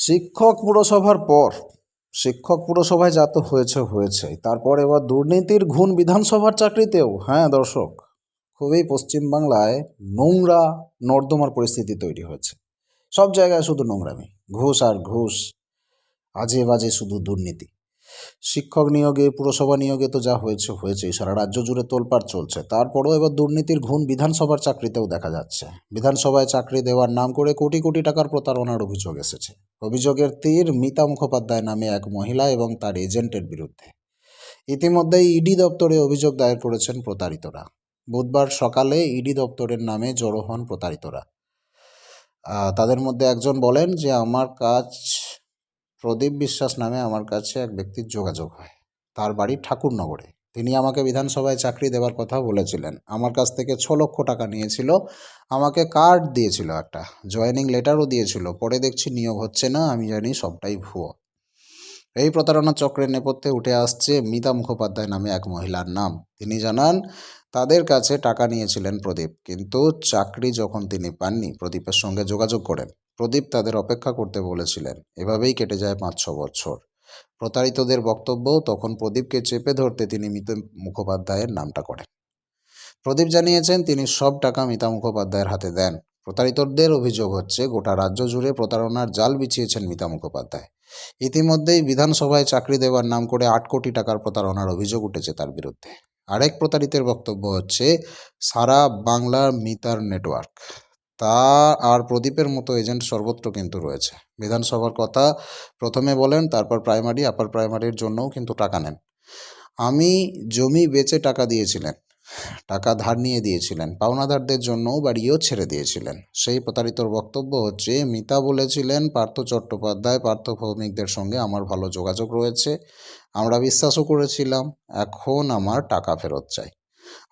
শিক্ষক পুরসভার পর, শিক্ষক পুরসভায় যা তো হয়েছে হয়েছে। তারপর এবার দুর্নীতির ঘুণ বিধানসভার চাকরিতেও হ্যাঁ দর্শক, খুবই পশ্চিমবাংলায় নোংরা নর্দমার পরিস্থিতি তৈরি হয়েছে। সব জায়গায় শুধু নোংরামি, ঘুষ আর ঘুষ আজে বাজে শুধু দুর্নীতি। শিক্ষক নিয়োগে, পুরসভা নিয়োগে তো যা হয়েছে হয়েছে সারা রাজ্য জুড়ে তোলপাড় চলছে। তারপরেও এবার দুর্নীতির ঘুণ বিধানসভার চাকরিতেও দেখা যাচ্ছে। বিধানসভায় চাকরি দেওয়ার নাম করে কোটি কোটি টাকার প্রতারণার অভিযোগ এসেছে। অভিযোগের তীর মিতা মুখোপাধ্যায় নামে এক মহিলা এবং তার এজেন্টের বিরুদ্ধে। ইতিমধ্যেই ইডি দপ্তরে অভিযোগ দায়ের করেছেন প্রতারিতরা। বুধবার সকালে ইডি দপ্তরের নামে জড়ো হন প্রতারিতরা। তাদের মধ্যে একজন বলেন যে, আমার কাজ প্রদীপ বিশ্বাস নামে আমার কাছে এক ব্যক্তির যোগাযোগ হয়। তার বাড়ি ঠাকুরনগরে। তিনি আমাকে বিধানসভায় চাকরি দেওয়ার কথা বলেছিলেন। আমার কাছ থেকে ছ লক্ষ টাকা নিয়েছিল। আমাকে কার্ড দিয়েছিল একটা। জয়েনিং লেটারও দিয়েছিল। পরে দেখছি নিয়োগ হচ্ছে না, আমি জানি সবটাই ভুয়ো। এই প্রতারণা চক্রের নেপথ্যে উঠে আসছে মিতা মুখোপাধ্যায় নামে এক মহিলার নাম। তিনি জানান তাদের কাছে টাকা নিয়েছিলেন প্রদীপ। কিন্তু চাকরি যখন তিনি পাননি, প্রদীপের সঙ্গে যোগাযোগ করেন। প্রদীপ তাদের অপেক্ষা করতে বলেছিলেন, এভাবেই কেটে যায় পাঁচ ছ বছর। প্রতারিতদের বক্তব্য, তখন প্রদীপকে চেপে ধরতে তিনি মিতা মুখোপাধ্যায়ের নামটা করেন। প্রদীপ জানিয়েছেন, তিনি সব টাকা মিতা মুখোপাধ্যায়ের হাতে দেন। প্রতারিতদের অভিযোগ হচ্ছে, গোটা রাজ্য জুড়ে প্রতারণার জাল বিছিয়েছেন মিতা মুখোপাধ্যায়। ইতিমধ্যেই বিধানসভায় চাকরি দেওয়ার নাম করে আট কোটি টাকার প্রতারণার অভিযোগ উঠেছে তার বিরুদ্ধে। আরেক প্রতারিতের বক্তব্য হচ্ছে, সারা বাংলার মিতার নেটওয়ার্ক। তা আর প্রদীপের মতো এজেন্ট সর্বত্র কিন্তু রয়েছে। বিধানসভার কথা প্রথমে বলেন, তারপর প্রাইমারি, আপার প্রাইমারির জন্যও কিন্তু টাকা নেন। আমি জমি বেচে টাকা দিয়েছিলেন। টাকা ধার নিয়ে দিয়েছিলেন। পাওনাদারদের জন্যও বাড়িও ছেড়ে দিয়েছিলেন। সেই প্রতারিতর বক্তব্য হচ্ছে, মিতা বলেছিলেন, পার্থ চট্টোপাধ্যায়, পার্থ ভৌমিকদের সঙ্গে আমার ভালো যোগাযোগ রয়েছে। আমরা বিশ্বাসও করেছিলাম, এখন আমার টাকা ফেরত চাই।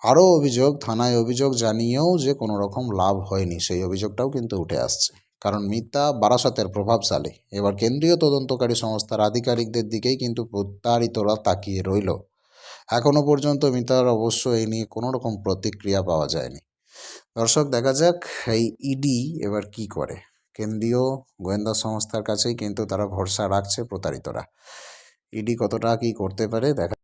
আরও অভিযোগ, থানায় অভিযোগ জানিয়েও যে কোনো রকম লাভ হয়নি, সেই অভিযোগটাও কিন্তু উঠে আসছে। কারণ মিতা বারাসতের প্রভাবশালী। এবার কেন্দ্রীয় তদন্তকারী সংস্থার আধিকারিকদের দিকেই কিন্তু প্রতারিতরা তাকিয়ে রইল। এখনও পর্যন্ত মিতার অবশ্য এই নিয়ে কোনো রকম প্রতিক্রিয়া পাওয়া যায়নি। দর্শক, দেখা যাক এই ইডি এবার কি করে। কেন্দ্রীয় গোয়েন্দা সংস্থার কাছেই কিন্তু তারা ভরসা রাখছে প্রতারিতরা। ইডি কতটা কি করতে পারে, দেখা